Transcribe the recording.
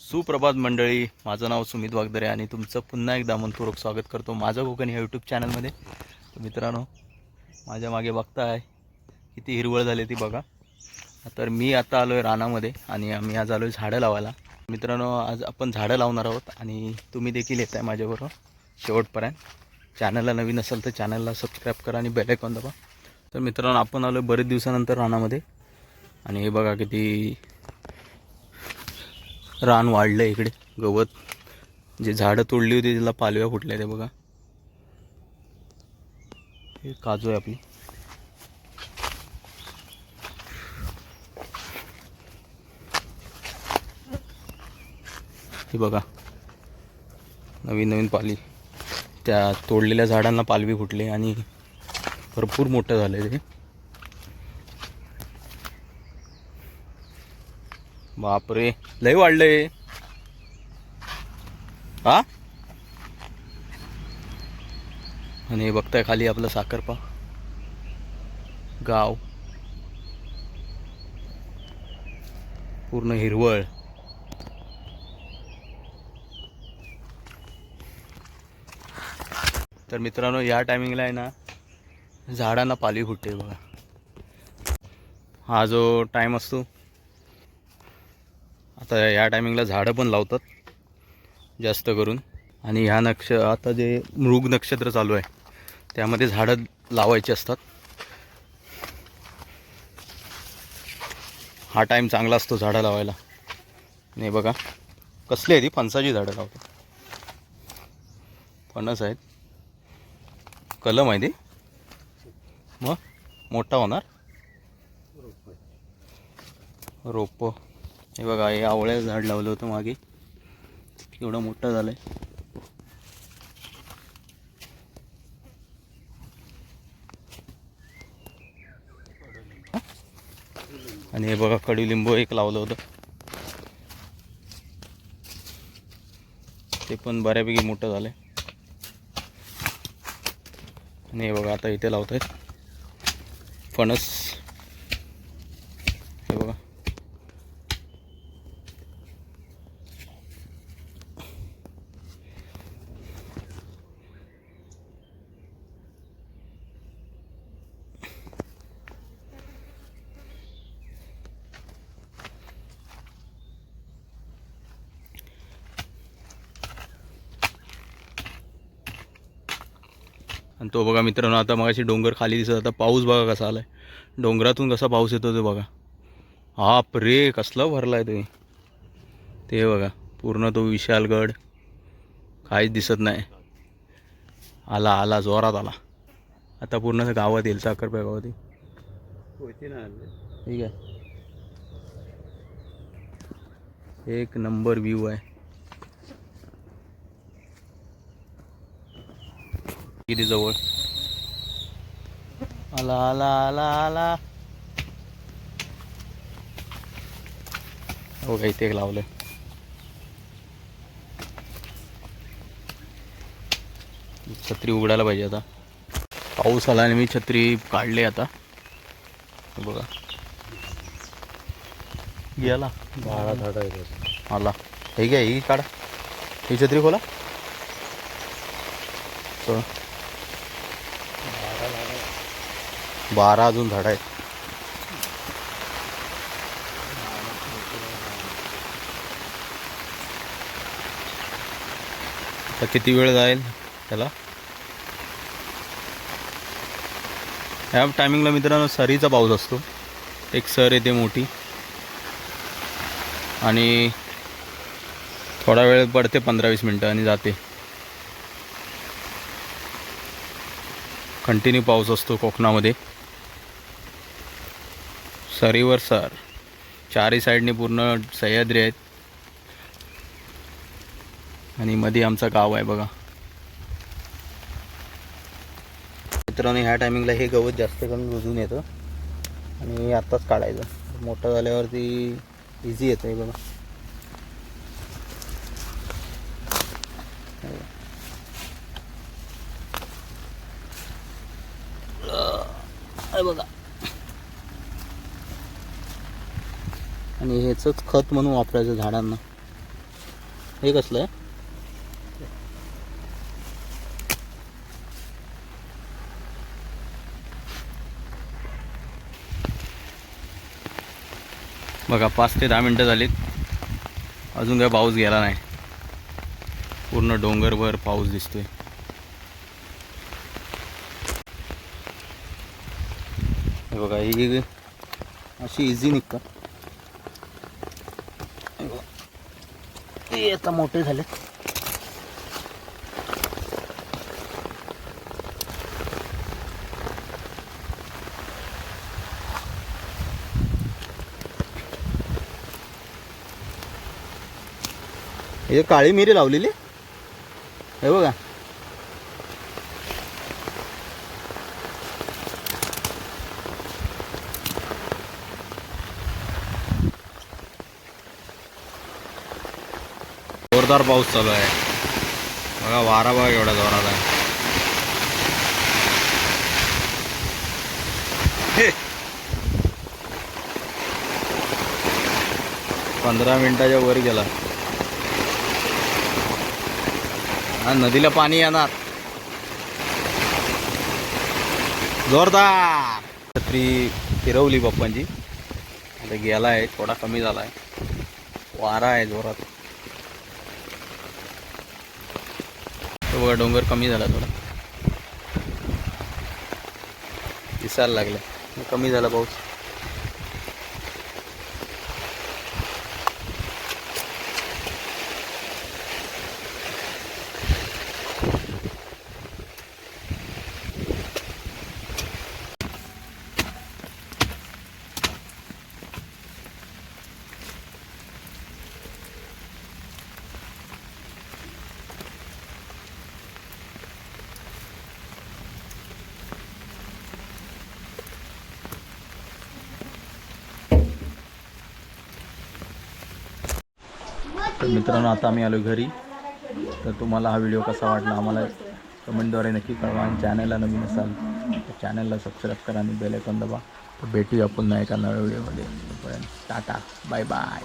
सुप्रभात मंडळी माझं नाव सुमित वागदरे आणि तुमचं पुन्हा एकदा मनपूर्वक स्वागत करतो माझं कोकण ह्या यूट्यूब चॅनलमध्ये मित्रांनो माझ्या मागे बघताय किती हिरवळ झाली ती बघा. तर मी आता आलो आहे रानामध्ये आणि आम्ही आज आलो आहे झाडं लावायला. मित्रांनो आज आपण झाडं लावणार आहोत आणि तुम्ही देखील येत आहे माझ्याबरोबर शेवटपर्यंत. चॅनलला नवीन असेल तर चॅनलला सबस्क्राईब करा आणि बेलायकॉन दबा दाबा. तर मित्रांनो आपण आलो आहे बरेच दिवसानंतर रानामध्ये. आणि हे बघा किती रान वाढलं आहे इकडे गवत. जे झाडं तोडली होती त्याला पालव्या फुटल्या त्या बघा. हे काजू आहे आपली. हे बघा. नवीन नवीन पाली. त्या तोडलेल्या झाडांना पालवी फुटले आणि भरपूर मोठं झालं ते. बापरे. लय वाढलंय. हा? आणि हे बघताय खाली आपलं साखरपा गाव. पूर्ण हिरवळ. तर मित्रांनो या टायमिंगला आहे ना झाडांना पाली फुटते बघा. हा जो टाईम असतो आता ह्या टायमिंगला झाडं पण लावतात जास्त करून. आणि ह्या नक्ष आता जे मृग नक्षत्र चालू आहे त्यामध्ये झाडं लावायची असतात. हा टाईम चांगला असतो झाडं लावायला. नाही बघा कसली आहे ती? फणसाची झाडं लावतात. फणस आहेत. कलम आहे ती. मग मोठा होणार? रोपं. हे बघा हे आवळ्या झाड लावलं होतं मागे. एवढं मोठं झालं आहे आणि हे बघा कडुलिंबू एक लावलं होतं. ते पण बऱ्यापैकी मोठं आहे आणि हे बघा आता इथे लावत आहेत फणस हे बघा आणि तो बघा मित्रांनो आता मगाशी डोंगर खाली दिसत आता पाऊस बघा कसा आला आहे डोंगरातून कसा पाऊस येतो तो बघा. आप रे कसला आहे तुम्ही. ते बघा पूर्ण तो विशालगड काहीच दिसत नाही. आला आला जोरात आला. आता पूर्ण गावात येईल साखरप्या गावात येईल. ठीक आहे. एक नंबर व्ह्यू आहे. किती जवळ. आला आला आला आला. हो का इथे एक लावलंय. छत्री उघडायला पाहिजे आता. पाऊस आला आणि मी छत्री काढली आता. बघा. गेला. बारा झाड आहेत आला. हे घ्या ही काढा. ही छत्री खोला तर बारा अजून झाड आहेत. आता किती वेळ जाईल त्याला? ह्या टायमिंगला मित्रांनो सरीचा पाऊस असतो. एक सर येते मोठी. आणि थोडा वेळ पडते पंधरा वीस मिनटं आणि जाते. कंटिन्यू पाऊस असतो कोकणामध्ये. सरीवर सर. चारही साईडने पूर्ण सह्याद्री आहेत. आणि मध्ये आमचं गाव आहे बघा. मित्रांनो ह्या टायमिंगला हे गवत जास्त करून रुजून येतं. आणि आत्ताच काढायचं. मोठं झाल्यावरती इझी येतं हे बघा. बघा. आणि ह्याचंच खत म्हणून वापरायचं झाडांना. हे कसलं आहे? बघा पाच ते दहा मिनटं झालीत. अजून काय पाऊस गेला नाही. पूर्ण डोंगरभर पाऊस दिसतोय. हे बघा ही अशी इझी निघतात हे बघा. ते आता मोठे झाले हे काळी मिरी लावलेली? हे बघा. जोरदार पाऊस चालू आहे. बघा वारा बघा एवढा जोरात आहे. पंधरा मिनिटाच्या वर गेला. हा नदीला पाणी येणार. जोरदार. छत्री फिरवली बाप्पांची. आता गेला आहे थोडा कमी झाला आहे वारा आहे जोरात. तो बघा डोंगर कमी झाला थोडा. दिसायला लागलं. कमी झाला पाऊस. तर मित्रांनो आता आम्ही आलो घरी. तर तुम्हाला हा व्हिडिओ कसा वाटला आम्हाला कमेंटद्वारे नक्की कळवा आणि चॅनलला नवीन असाल तर चॅनलला सबस्क्राईब करा आणि बेल दबा. तर भेटूया पुन्हा एका नव्या व्हिडिओमध्ये. तोपर्यंत टाटा. Bye bye.